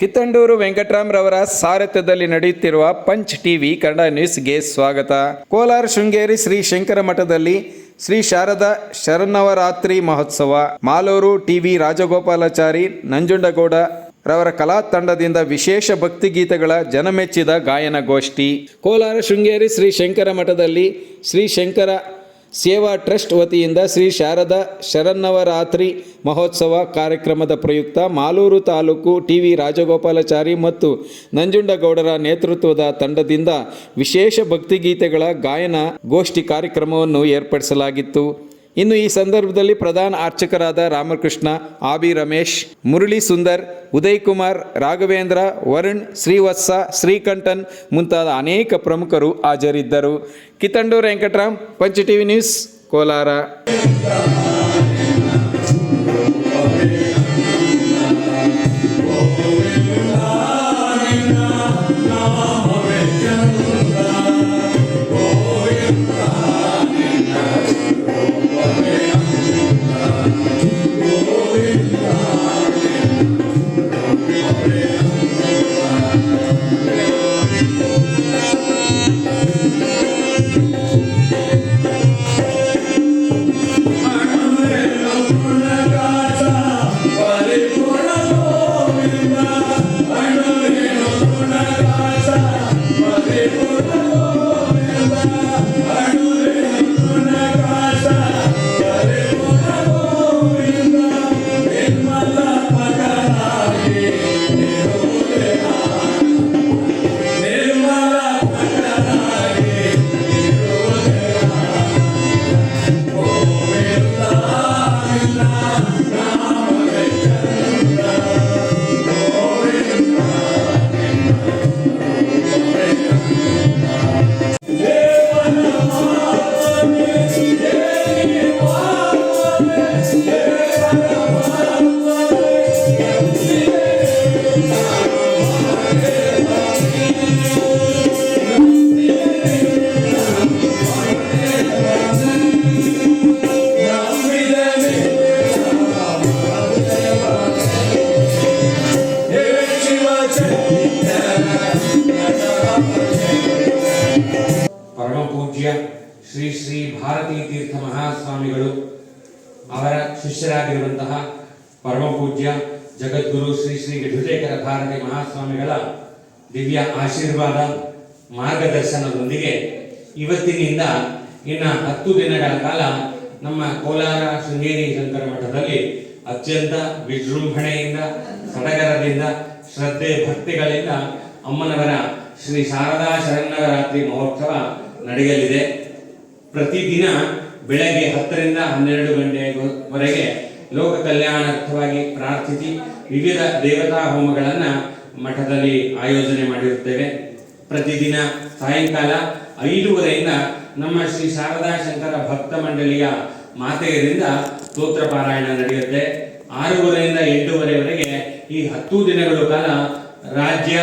ಕಿತ್ತಂಡೂರು ವೆಂಕಟರಾಮ್ರವರ ಸಾರಥ್ಯದಲ್ಲಿ ನಡೆಯುತ್ತಿರುವ punch TV Kannada ನ್ಯೂಸ್ಗೆ ಸ್ವಾಗತ. ಕೋಲಾರ ಶೃಂಗೇರಿ ಶ್ರೀ ಶಂಕರ ಮಠದಲ್ಲಿ ಶ್ರೀ ಶಾರದಾ ಶರನ್ನವರಾತ್ರಿ ಮಹೋತ್ಸವ. ಮಾಲೂರು ಟಿವಿ ರಾಜಗೋಪಾಲಾಚಾರಿ ನಂಜುಂಡಗೌಡ ರವರ ಕಲಾ ತಂಡದಿಂದ ವಿಶೇಷ ಭಕ್ತಿಗೀತೆಗಳ ಜನಮೆಚ್ಚಿದ ಗಾಯನ ಗೋಷ್ಠಿ. ಕೋಲಾರ ಶೃಂಗೇರಿ ಶ್ರೀ ಶಂಕರ ಮಠದಲ್ಲಿ ಶ್ರೀ ಶಂಕರ ಸೇವಾ ಟ್ರಸ್ಟ್ ವತಿಯಿಂದ ಶ್ರೀ ಶಾರದಾ ಶರನ್ನವರಾತ್ರಿ ಮಹೋತ್ಸವ ಕಾರ್ಯಕ್ರಮದ ಪ್ರಯುಕ್ತ ಮಾಲೂರು ತಾಲೂಕು ಟಿ ವಿ ರಾಜಗೋಪಾಲಾಚಾರಿ ಮತ್ತು ನಂಜುಂಡಗೌಡರ ನೇತೃತ್ವದ ತಂಡದಿಂದ ವಿಶೇಷ ಭಕ್ತಿಗೀತೆಗಳ ಗಾಯನ ಗೋಷ್ಠಿ ಕಾರ್ಯಕ್ರಮವನ್ನು ಏರ್ಪಡಿಸಲಾಗಿತ್ತು. ಇನ್ನು ಈ ಸಂದರ್ಭದಲ್ಲಿ ಪ್ರಧಾನ ಅರ್ಚಕರಾದ ರಾಮಕೃಷ್ಣ, ಆಬಿ ರಮೇಶ್, ಮುರಳಿ ಸುಂದರ್, ಉದಯ್ ಕುಮಾರ್, ರಾಘವೇಂದ್ರ, ವರುಣ್, ಶ್ರೀವತ್ಸ, ಶ್ರೀಕಂಠನ್ ಮುಂತಾದ ಅನೇಕ ಪ್ರಮುಖರು ಹಾಜರಿದ್ದರು. Kittandur Venkatram, Pancha TV news, Kolar. Bharati Tirtha ಮಹಾಸ್ವಾಮಿಗಳು, ಅವರ ಶಿಷ್ಯರಾಗಿರುವಂತಹ ಪರಮಪೂಜ್ಯ ಜಗದ್ಗುರು ಶ್ರೀ ಶ್ರೀ ವಿಧುಜೇಕರ ಭಾರತಿ ಮಹಾಸ್ವಾಮಿಗಳ ದಿವ್ಯ ಆಶೀರ್ವಾದ ಮಾರ್ಗದರ್ಶನದೊಂದಿಗೆ ಇವತ್ತಿನಿಂದ ಇನ್ನು ಹತ್ತು ದಿನಗಳ ಕಾಲ ನಮ್ಮ ಕೋಲಾರ ಶೃಂಗೇರಿ ಶಂಕರ ಮಠದಲ್ಲಿ ಅತ್ಯಂತ ವಿಜೃಂಭಣೆಯಿಂದ, ಸಡಗರದಿಂದ, ಶ್ರದ್ಧೆ ಭಕ್ತಿಗಳಿಂದ ಅಮ್ಮನವರ ಶ್ರೀ ಶಾರದಾ ಶರನ್ನವರಾತ್ರಿ ಮಹೋತ್ಸವ ನಡೆಯಲಿದೆ. ಪ್ರತಿದಿನ ಬೆಳಗ್ಗೆ ಹತ್ತರಿಂದ ಹನ್ನೆರಡು ಗಂಟೆವರೆಗೆ ಲೋಕ ಕಲ್ಯಾಣಾರ್ಥವಾಗಿ ಪ್ರಾರ್ಥಿಸಿ ವಿವಿಧ ದೇವತಾ ಹೋಮಗಳನ್ನ ಮಠದಲ್ಲಿ ಆಯೋಜನೆ ಮಾಡಿರುತ್ತೇವೆ. ಪ್ರತಿದಿನ ಸಾಯಂಕಾಲ ಐದುವರೆಯಿಂದ ನಮ್ಮ ಶ್ರೀ ಶಾರದಾ ಶಂಕರ ಭಕ್ತ ಮಂಡಳಿಯ ಮಾತೆಯರಿಂದ ಸ್ತೋತ್ರ ಪಾರಾಯಣ ನಡೆಯುತ್ತೆ. ಆರೂವರೆಯಿಂದ ಎಂಟೂವರೆವರೆಗೆ ಈ ಹತ್ತು ದಿನಗಳ ಕಾಲ ರಾಜ್ಯ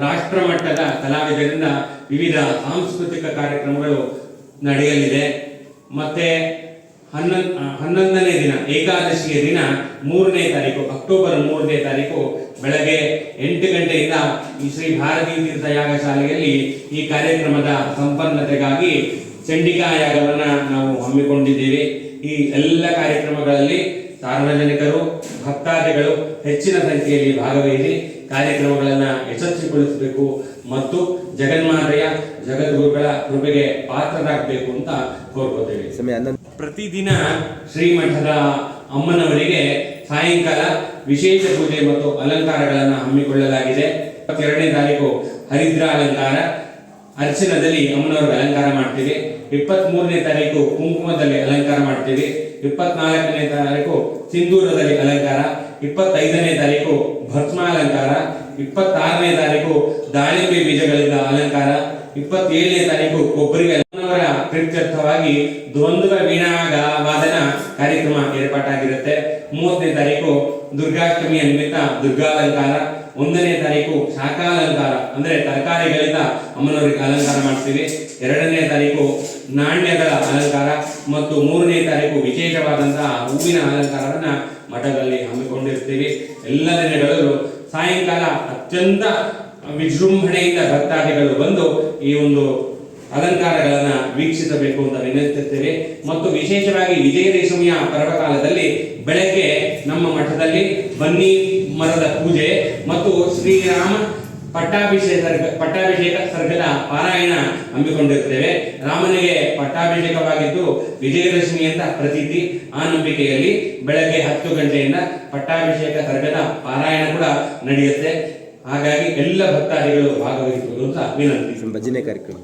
ರಾಷ್ಟ್ರ ಮಟ್ಟದ ಕಲಾವಿದರಿಂದ ವಿವಿಧ ಸಾಂಸ್ಕೃತಿಕ ಕಾರ್ಯಕ್ರಮಗಳು ನಡೆಯಲಿದೆ. ಮತ್ತೆ ಹನ್ನೊಂದ್ ಹನ್ನೊಂದನೇ ದಿನ, ಏಕಾದಶಿಯ ದಿನ, ಮೂರನೇ ತಾರೀಕು, ಅಕ್ಟೋಬರ್ ಮೂರನೇ ತಾರೀಕು, ಬೆಳಗ್ಗೆ ಎಂಟು ಗಂಟೆಯಿಂದ ಈ ಶ್ರೀ ಭಾರತೀ ತೀರ್ಥ ಯಾಗ ಶಾಲೆಯಲ್ಲಿ ಈ ಕಾರ್ಯಕ್ರಮದ ಸಂಪನ್ನತೆಗಾಗಿ ಚಂಡಿಕಾ ಯಾಗವನ್ನು ನಾವು ಹಮ್ಮಿಕೊಂಡಿದ್ದೀವಿ. ಈ ಎಲ್ಲ ಕಾರ್ಯಕ್ರಮಗಳಲ್ಲಿ ಸಾರ್ವಜನಿಕರು, ಭಕ್ತಾದಿಗಳು ಹೆಚ್ಚಿನ ಸಂಖ್ಯೆಯಲ್ಲಿ ಭಾಗವಹಿಸಿ ಕಾರ್ಯಕ್ರಮಗಳನ್ನು ಯಶಸ್ವಿಗೊಳಿಸಬೇಕು. ಮತ್ತು ಜಗನ್ಮಾತೆಯ ಜಗದ್ಗುರುಗಳ ಕೃಪೆಗೆ ಪಾತ್ರರಾಗಬೇಕು ಅಂತ ಕೋರ್ಕೋತೇವೆ. ಪ್ರತಿದಿನ ಶ್ರೀಮಠದ ಅಮ್ಮನವರಿಗೆ ಸಾಯಂಕಾಲ ವಿಶೇಷ ಪೂಜೆ ಮತ್ತು ಅಲಂಕಾರಗಳನ್ನು ಹಮ್ಮಿಕೊಳ್ಳಲಾಗಿದೆ. ಎರಡನೇ ತಾರೀಕು ಹರಿದ್ರ ಅಲಂಕಾರ ಅರ್ಚನದಲ್ಲಿ ಅಮ್ಮನವರಿಗೆ ಅಲಂಕಾರ ಮಾಡ್ತೀವಿ. ಇಪ್ಪತ್ತ್ ಮೂರನೇ ತಾರೀಕು ಕುಂಕುಮದಲ್ಲಿ ಅಲಂಕಾರ ಮಾಡ್ತೀವಿ. ಇಪ್ಪತ್ನಾಲ್ಕನೇ ತಾರೀಕು ಸಿಂಧೂರದಲ್ಲಿ ಅಲಂಕಾರ. ಇಪ್ಪತ್ತೈದನೇ ತಾರೀಕು ಭಸ್ಮ ಅಲಂಕಾರ ಇಪ್ಪತ್ತಾರನೇ ತಾರೀಕು ದಾಳಿಂಬೆ ಬೀಜಗಳಿಂದ ಅಲಂಕಾರ, ಇಪ್ಪತ್ತೇಳನೇ ತಾರೀಕು ಕೊಬ್ಬರಿ ಪ್ರತ್ಯರ್ಥವಾಗಿ ಪ್ರೀತ್ಯರ್ಥವಾಗಿ ದ್ವಂದ್ವ ವೀಣಾಗ ವಾದನ ಕಾರ್ಯಕ್ರಮ ಏರ್ಪಾಟಾಗಿರುತ್ತೆ. ಮೂವತ್ತನೇ ತಾರೀಕು ದುರ್ಗಾಷ್ಟಮಿಯ ನಿಮಿತ್ತ ದುರ್ಗಾಲಂಕಾರ, ಒಂದನೇ ತಾರೀಕು ಶಾಖಾಲಂಕಾರ, ಅಂದ್ರೆ ತರಕಾರಿಗಳಿಂದ ಅಮ್ಮನವರಿಗೆ ಅಲಂಕಾರ ಮಾಡ್ತೀವಿ ಎರಡನೇ ತಾರೀಕು ನಾಣ್ಯಗಳ ಅಲಂಕಾರ ಮತ್ತು ಮೂರನೇ ತಾರೀಕು ವಿಶೇಷವಾದಂತಹ ಹೂವಿನ ಅಲಂಕಾರವನ್ನ ಮಠದಲ್ಲಿ ಹಮ್ಮಿಕೊಂಡಿರ್ತೀವಿ. ಎಲ್ಲ ದಿನಗಳಲ್ಲೂ ಸಾಯಂಕಾಲ ಅತ್ಯಂತ ವಿಜೃಂಭಣೆಯಿಂದ ಭಕ್ತಾದಿಗಳು ಬಂದು ಈ ಒಂದು ಅಲಂಕಾರಗಳನ್ನ ವೀಕ್ಷಿಸಬೇಕು ಅಂತ ವಿನಂತಿಸುತ್ತೇವೆ. ಮತ್ತು ವಿಶೇಷವಾಗಿ ವಿಜಯದಶಮಿಯ ಪರ್ವಕಾಲದಲ್ಲಿ ಬೆಳಗ್ಗೆ ನಮ್ಮ ಮಠದಲ್ಲಿ ಬನ್ನಿ ಮರದ ಪೂಜೆ ಮತ್ತು ಶ್ರೀರಾಮ ಪಟ್ಟಾಭಿಷೇಕ ಪಟ್ಟಾಭಿಷೇಕ ಸರ್ಗದ ಪಾರಾಯಣ ಹಮ್ಮಿಕೊಂಡಿರುತ್ತೇವೆ ರಾಮನಿಗೆ ಪಟ್ಟಾಭಿಷೇಕವಾಗಿದ್ದು ವಿಜಯದಶಮಿ ಅಂತ ಪ್ರತೀತಿ ಆ ನಂಬಿಕೆಯಲ್ಲಿ ಬೆಳಗ್ಗೆ ಹತ್ತು ಗಂಟೆಯಿಂದ ಪಟ್ಟಾಭಿಷೇಕ ಸರ್ಗದ ಪಾರಾಯಣ ಕೂಡ ನಡೆಯುತ್ತೆ. ಹಾಗಾಗಿ ಎಲ್ಲ ಭಕ್ತಾದಿಗಳು ಭಾಗವಹಿಸುವುದು ಅಂತ ವಿನಂತಿ. ಭಜನೆ ಕಾರ್ಯಕ್ರಮ.